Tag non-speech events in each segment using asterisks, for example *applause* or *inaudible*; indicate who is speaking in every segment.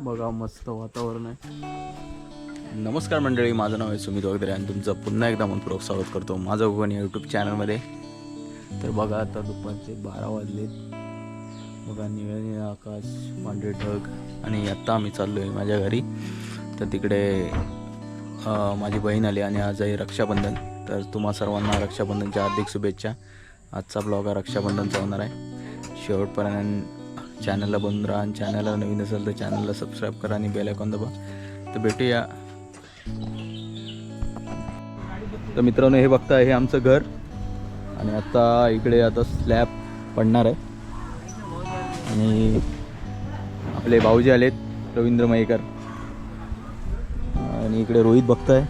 Speaker 1: बघा मस्त वातावरण आहे. नमस्कार मंडळी माझं नाव आहे सुमित वगैरे आणि तुमचं पुन्हा एकदा मनपूर्वक स्वागत करतो माझं कोकण यूट्यूब चॅनलमध्ये तर बघा आता दुपारचे बारा वाजलेत. बघा निळ निळं आकाश पांढरे ढग आणि आत्ता आम्ही चाललो आहे माझ्या घरी. तर तिकडे माझी बहीण आली आणि आज आहे रक्षाबंधन. तर तुम्हा सर्वांना रक्षाबंधनच्या हार्दिक शुभेच्छा. आजचा ब्लॉग हा रक्षाबंधनचा होणार आहे. शेवटपर्यंत चॅनलला बंद राहा आणि चॅनलला नवीन असेल तर चॅनलला सबस्क्राईब करा आणि बेल आयकॉन दाबा. तर भेटूया. तर मित्रांनो हे बघता हे आमचं घर. आणि आता इकडे आता स्लॅब पडणार आहे. आणि आपले भाऊजी आलेत रवींद्र मयेकर. आणि इकडे रोहित बघताय.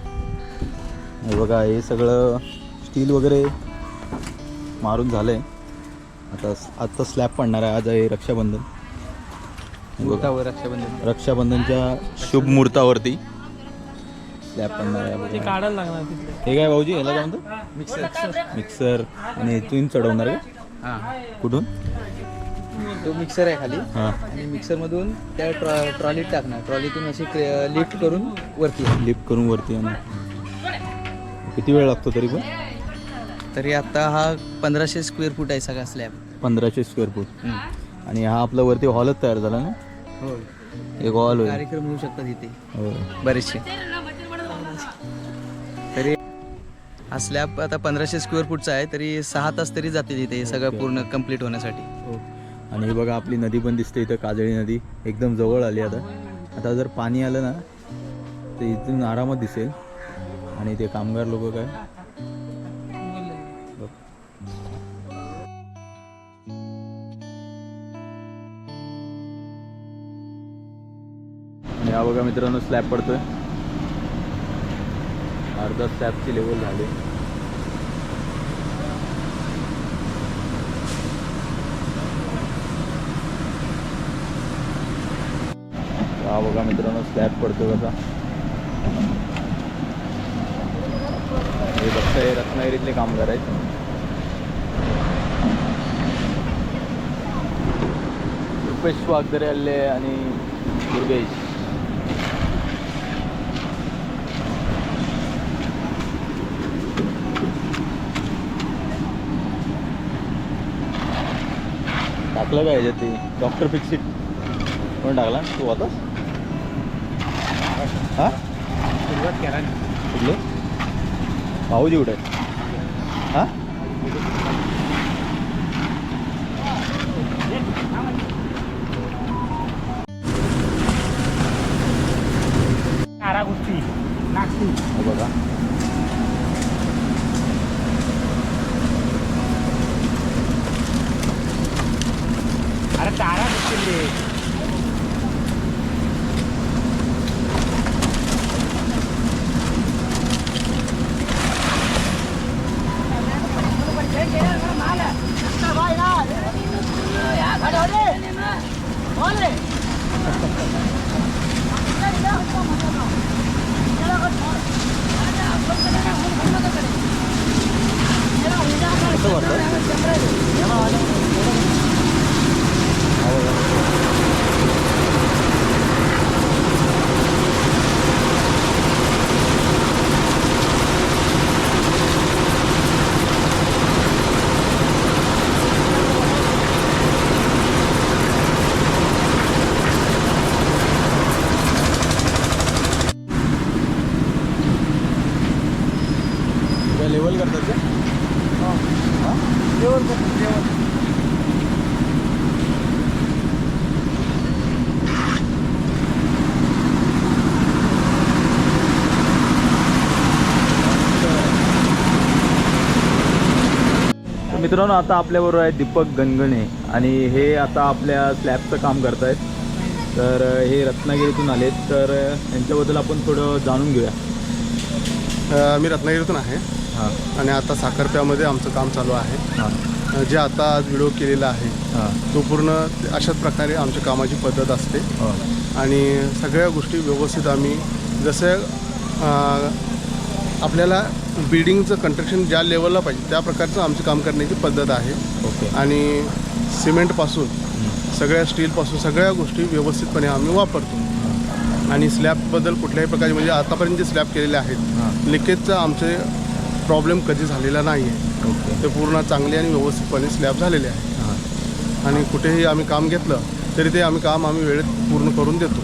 Speaker 1: बघा हे सगळं स्टील वगैरे मारून झालं आहे आता आता स्लॅब पडणार आहे. आज आहे रक्षाबंधन. बघा,
Speaker 2: रक्षाबंधन?
Speaker 1: रक्षाबंधनच्या शुभ मुहूर्तावरती स्लॅब पडणार आहे.
Speaker 2: काढायला लागणार
Speaker 1: हे काय भाऊजी ह्याला काय म्हणतो
Speaker 2: मिक्सर.
Speaker 1: मिक्सर आणि इथून चढवणार का?
Speaker 2: हा.
Speaker 1: कुठून?
Speaker 2: तो मिक्सर आहे खाली.
Speaker 1: हां.
Speaker 2: आणि मिक्सर मधून त्या ट्रॉ ट्रॉलीत टाकणार. ट्रॉलीतून अशी लिफ्ट करून वरती
Speaker 1: लिफ्ट करून वरती आणि किती वेळ लागतो तरी पण?
Speaker 2: तरी आता हा पंधराशे स्क्वेअर फूट आहे सगळा स्लॅब
Speaker 1: पंधराशे स्क्वेअर फूट आणि हा आपला वरती हॉलच तयार झाला ना?
Speaker 2: हो
Speaker 1: एक हॉल होईल
Speaker 2: कार्यक्रम होऊ शकतात इथे.
Speaker 1: हो
Speaker 2: बरेचसे. तरी हा स्लॅब आता पंधराशे स्क्वेअर फूटचा आहे तरी सहा तास तरी जातील इथे हे सगळं पूर्ण कंप्लीट होण्यासाठी.
Speaker 1: हो. आणि हे बघा आपली नदी पण दिसते इथं काजळी नदी. एकदम जवळ आली आता. आता जर पाणी आलं ना तर इथून आरामात दिसेल. आणि ते कामगार लोक काय? हा बघा मित्रांनो स्लॅब पडतोय. अर्धा स्लॅबची लेवल झाली. हा बघा मित्रांनो स्लॅब पडतो कसा हे बघताय रत्नागिरीतले कामगार आहेत. रुपेश वागदरे आले आणि दुर्गेश. टाकलं काय याच्यात ते डॉक्टर फिक्सिट कोण टाकला? तू होतास हा?
Speaker 2: सुरुवात करा
Speaker 1: कुठले? भाऊजी कुठे? हा?
Speaker 2: तारा गोष्टी नागपूर
Speaker 1: बघा
Speaker 2: अरे तारा गोष्टी
Speaker 1: कसं वाटतं लेवल करतात का हा? तर मित्रांनो आता आपल्याबरोबर आहे दीपक गणगणे आणि हे आता आपल्या स्लॅबचं काम करतायत. तर अ, हे रत्नागिरीतून आलेत. तर यांच्याबद्दल आपण थोडं जाणून घेऊया.
Speaker 3: मी रत्नागिरीतून आहे.
Speaker 1: हां.
Speaker 3: आणि आता साखरप्यामध्ये आमचं काम चालू आहे.
Speaker 1: हां.
Speaker 3: जे आता आज व्हिडिओ केलेला आहे
Speaker 1: हां.
Speaker 3: तो पूर्ण अशाच प्रकारे आमच्या कामाची पद्धत असते.
Speaker 1: हो.
Speaker 3: आणि सगळ्या गोष्टी व्यवस्थित आम्ही जसं आपल्याला बिल्डिंगचं कंस्ट्रक्शन ज्या लेवलला पाहिजे त्या प्रकारचं आमचं काम करण्याची पद्धत आहे.
Speaker 1: ओके.
Speaker 3: आणि सिमेंटपासून. सगळ्या स्टीलपासून सगळ्या गोष्टी व्यवस्थितपणे आम्ही वापरतो. आणि स्लॅबबद्दल कुठल्याही प्रकारचे म्हणजे आतापर्यंत जे स्लॅब केलेले आहेत लिकेजचा आमचे प्रॉब्लेम कधी झालेला नाही आहे
Speaker 1: ओके.
Speaker 3: ते पूर्ण चांगले आणि व्यवस्थितपणे स्लॅब झालेले आहे
Speaker 1: हां.
Speaker 3: आणि कुठेही आम्ही काम घेतलं तरी ते आम्ही काम आम्ही वेळेत पूर्ण करून देतो.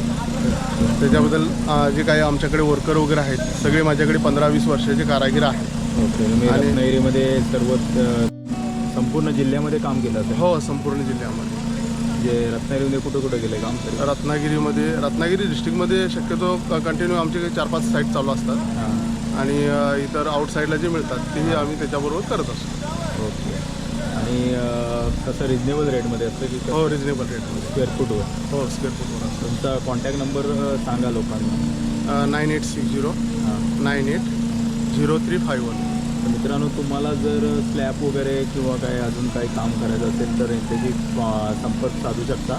Speaker 3: त्याच्याबद्दल जे काही आमच्याकडे वर्कर वगैरे आहेत सगळे माझ्याकडे पंधरा वीस वर्षाचे कारागीर आहेत.
Speaker 1: ओके तुम्ही
Speaker 3: आणि-
Speaker 1: रत्नागिरीमध्ये सर्व अ, संपूर्ण जिल्ह्यामध्ये काम केलं असेल?
Speaker 3: हो संपूर्ण जिल्ह्यामध्ये.
Speaker 1: जे रत्नागिरीमध्ये कुठं कुठं गेले काम तरी?
Speaker 3: रत्नागिरीमध्ये रत्नागिरी डिस्ट्रिक्टमध्ये शक्यतो कंटिन्यू आमचे चार पाच साईट चालू असतात.
Speaker 1: हां.
Speaker 3: आणि अ, इतर आउटसाईडला जे मिळतात तेही आम्ही त्याच्याबरोबर करत असतो.
Speaker 1: आणि कसं रिजनेबल रेटमध्ये असतं की
Speaker 3: हो रिजनेबल रेटमध्ये
Speaker 1: स्क्वेअर फूटवर
Speaker 3: हो स्क्वेअर फूटवर असतो.
Speaker 1: तुमचा कॉन्टॅक्ट नंबर सांगा लोकांना.
Speaker 3: Nine eight six zero nine eight zero three five one
Speaker 1: तर मित्रांनो तुम्हाला जर स्लॅब वगैरे किंवा काय अजून काही काम करायचं असेल तर यांच्याशी संपर्क साधू शकता.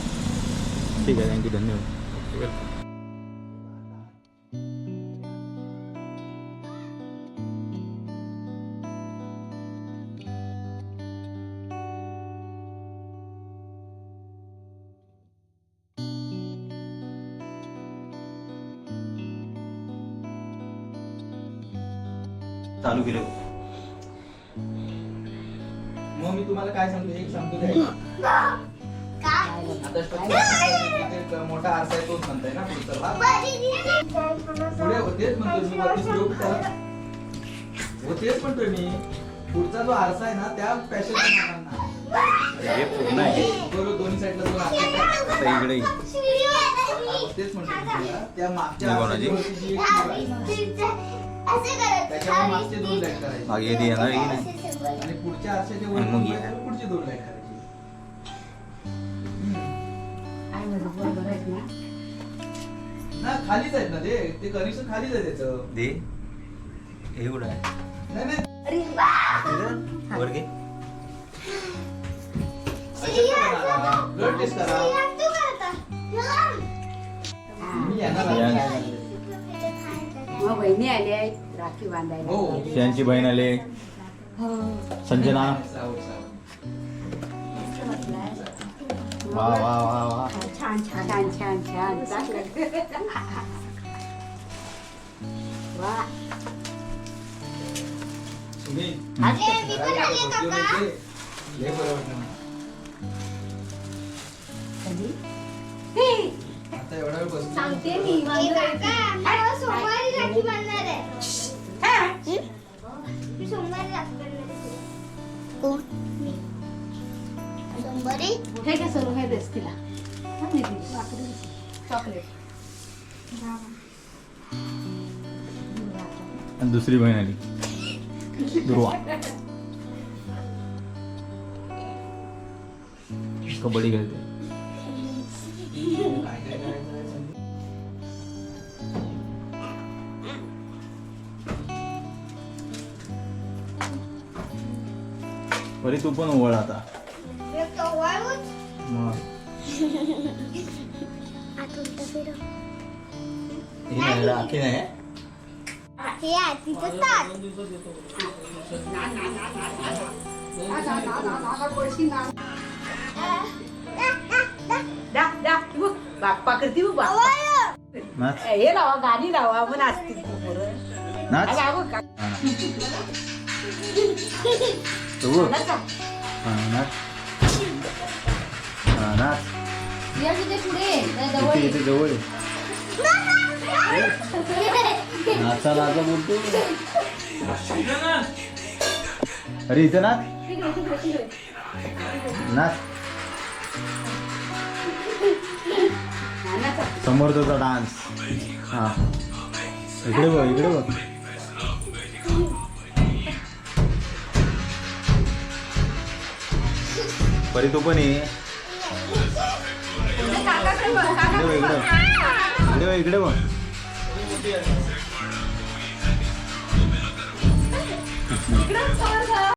Speaker 1: ठीक आहे थँक्यू धन्यवाद.
Speaker 3: वेलकम
Speaker 1: चालू केलं
Speaker 2: मग मी तुम्हाला काय सांगतो एक सांगतो ते ऐका. आता structure तिथे एक मोठा आरसा आहे तोच म्हणताय ना पुढचा भाग पुढे होतेच म्हणतो मी वरती slope करा. होतेच म्हणतोय मी पुढचा जो आरसा आहे ना त्या पॅशन
Speaker 1: हे पूर्ण आहे
Speaker 2: बरोबर दोन्ही साईडला दोन आरसे आहेत.
Speaker 1: आता इकडे
Speaker 2: तेच म्हणतो मी. त्या मागच्या
Speaker 1: कोणाची?
Speaker 2: आरशाची वरती जी एक शिव आहे, त्याच्यावर मागचे दोन लाइट करायचे.
Speaker 1: मागे ती येणार की नाही
Speaker 2: आणि पुढच्या आरशाच्या वर
Speaker 1: मग
Speaker 2: पुढचे दोन लाइट करायचे. ना खालीच आहेत ना ते. ते कनेक्शन खालीच आहे त्याचं.
Speaker 1: दे. कुठं आहे?
Speaker 2: नाही नाही.
Speaker 1: वर घे.
Speaker 2: ब्लड टेस्ट करा. मी येणार आहे.
Speaker 1: या.
Speaker 4: बहिणी आली आहेत राखी बांधायला.
Speaker 2: हो.
Speaker 1: यांची बहीण आले. संजना.
Speaker 2: सावध, सावध.
Speaker 1: वा वा वा वा.
Speaker 4: छान छान छान छान छान. वा.
Speaker 2: तुम्ही
Speaker 4: आज तिला. चॉकलेट.
Speaker 1: आणि दुसरी बहीण आली. दुर्वा. कबड्डी खेळते. परी तू पण ओवळ आता. मग.
Speaker 5: आठवण तर फिरव
Speaker 1: हे नाही राखी नाही
Speaker 5: हे आहे तिचं ताट
Speaker 4: दा दा बघ बाप्पा करते बघ बाप्पा
Speaker 5: वाळू.
Speaker 1: नाच
Speaker 4: हे लावा गाणी लावा मग पोरं
Speaker 1: नाच
Speaker 4: का-. *laughs*
Speaker 1: तू.
Speaker 4: नाचा.
Speaker 1: हा, नाच हा, नाच इथे. इथे जवळ आहे. नाचा नाचा बोलतो अरे इथे नाच. नाच. समोरचा डान्स. हा. इकडे बघ इकडे बघ. परी तू पण ये. बघ, इकडे इकडे बघ, इकडे बघ.